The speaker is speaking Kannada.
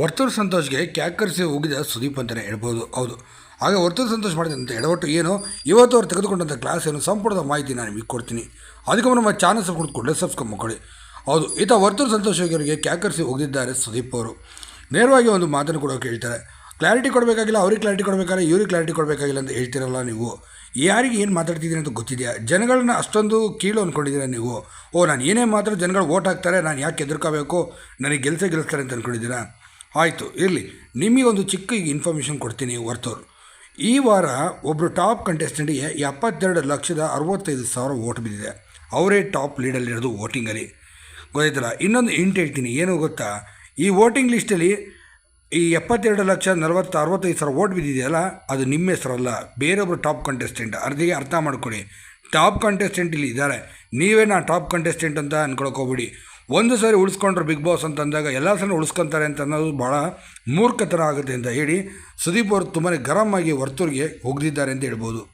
ವರ್ತೂರು ಸಂತೋಷ್ಗೆ ಕ್ಯಾಕರ್ಸಿ ಹೋಗಿದ ಸುದೀಪ್ ಅಂತಲೇ ಹೇಳ್ಬೋದು. ಹೌದು. ಆಗ ವರ್ತೂರು ಸಂತೋಷ್ ಮಾಡಿದಂಥ ಎಡವಟ್ಟು ಏನು? ಇವತ್ತು ಅವ್ರು ತೆಗೆದುಕೊಂಡಂಥ ಕ್ಲಾಸ್ ಏನು? ಸಂಪೂರ್ಣದ ಮಾಹಿತಿ ನಾನು ನಿಮಗೆ ಕೊಡ್ತೀನಿ. ಅದಕ್ಕೆ ನಮ್ಮ ಚಾನಲ್ ಸಬ್ಸ್ಕ್ರೈಬ್ ಸಬ್ಸ್ಕ್ರೈಬ್ ಮಾಡ್ಕೊಳ್ಳಿ. ಹೌದು. ಈತ ವರ್ತೂರು ಸಂತೋಷ್ ಅವರಿಗೆ ಕ್ಯಾಕರ್ಸಿ ಹೋಗಿದ್ದಾರೆ ಸುದೀಪ್ ಅವರು. ನೇರವಾಗಿ ಒಂದು ಮಾತನ್ನು ಕೂಡ ಕೇಳ್ತಾರೆ. ಕ್ಲಾರಿಟಿ ಕೊಡಬೇಕಾಗಿಲ್ಲ, ಅವ್ರಿಗೆ ಕ್ಲಾರಿಟಿ ಕೊಡಬೇಕಾದ್ರೆ ಇವ್ರಿಗೆ ಕ್ಲಾರಿಟಿ ಕೊಡಬೇಕಾಗಿಲ್ಲ ಅಂತ ಹೇಳ್ತಿರಲ್ಲ ನೀವು? ಯಾರಿಗೆ ಏನು ಮಾತಾಡ್ತಿದ್ದೀನಿ ಅಂತ ಗೊತ್ತಿದೆಯಾ? ಜನಗಳನ್ನ ಅಷ್ಟೊಂದು ಕೀಳು ಅಂದ್ಕೊಂಡಿದ್ದೀರಾ ನೀವು? ಓ, ನಾನು ಏನೇ ಮಾತ್ರ ಜನಗಳು ಓಟ್ ಹಾಕ್ತಾರೆ, ನಾನು ಯಾಕೆ ಎದುರ್ಕೋಬೇಕು? ನನಗೆ ಗೆಲ್ಸೇ ಗೆಲ್ಲಿಸ್ತಾರೆ ಅಂತ ಅಂದ್ಕೊಂಡಿದ್ದೀರಾ ಆಯಿತು, ಇರಲಿ. ನಿಮಗೊಂದು ಚಿಕ್ಕ ಇನ್ಫಾರ್ಮೇಷನ್ ಕೊಡ್ತೀನಿ ವರ್ತವ್ರು ಈ ವಾರ ಒಬ್ಬರು ಟಾಪ್ ಕಂಟೆಸ್ಟೆಂಟಿಗೆ ಎಪ್ಪತ್ತೆರಡು ಲಕ್ಷದ ಅರವತ್ತೈದು ಸಾವಿರ ಓಟ್ ಬಿದ್ದಿದೆ. ಅವರೇ ಟಾಪ್ ಲೀಡಲ್ಲಿರೋದು ವೋಟಿಂಗಲ್ಲಿ ಗೊತ್ತಾಯ್ತಲ್ಲ? ಇನ್ನೊಂದು ಇಂಟ್ ಹೇಳ್ತೀನಿ, ಏನು ಗೊತ್ತಾ? ಈ ವೋಟಿಂಗ್ ಲಿಸ್ಟಲ್ಲಿ ಈ ಎಪ್ಪತ್ತೆರಡು ಲಕ್ಷ ನಲವತ್ತು ಅರವತ್ತೈದು ಸಾವಿರ ಓಟ್ ಬಿದ್ದಿದೆಯಲ್ಲ ಅದು ನಿಮ್ಮ ಹೆಸರಲ್ಲ ಬೇರೊಬ್ಬರು ಟಾಪ್ ಕಂಟೆಸ್ಟೆಂಟ್ ಅರ್ಧಿಗೆ ಅರ್ಥ ಮಾಡ್ಕೊಳ್ಳಿ. ಟಾಪ್ ಕಂಟೆಸ್ಟೆಂಟ್ ಇಲ್ಲಿ ಇದ್ದಾರೆ. ನೀವೇ ನಾ ಟಾಪ್ ಕಂಟೆಸ್ಟೆಂಟ್ ಅಂತ ಅನ್ಕೊಳಕ್ಕೆ ಹೋಗ್ಬಿಡಿ. ಒಂದು ಸಾರಿ ಉಳಿಸ್ಕೊಂಡ್ರು ಬಿಗ್ ಬಾಸ್ ಅಂತ ಅಂದಾಗ ಎಲ್ಲ ಸಲ ಉಳಿಸ್ಕೊತಾರೆ ಅಂತ ಅನ್ನೋದು ಭಾಳ ಮೂರ್ಖತರ ಆಗುತ್ತೆ ಅಂತ ಹೇಳಿ ಸುದೀಪ್ ಅವರು ತುಂಬಾ ಗರಂ ಆಗಿ ವರ್ತೂರಿಗೆ ಅಂತ ಹೇಳ್ಬೋದು.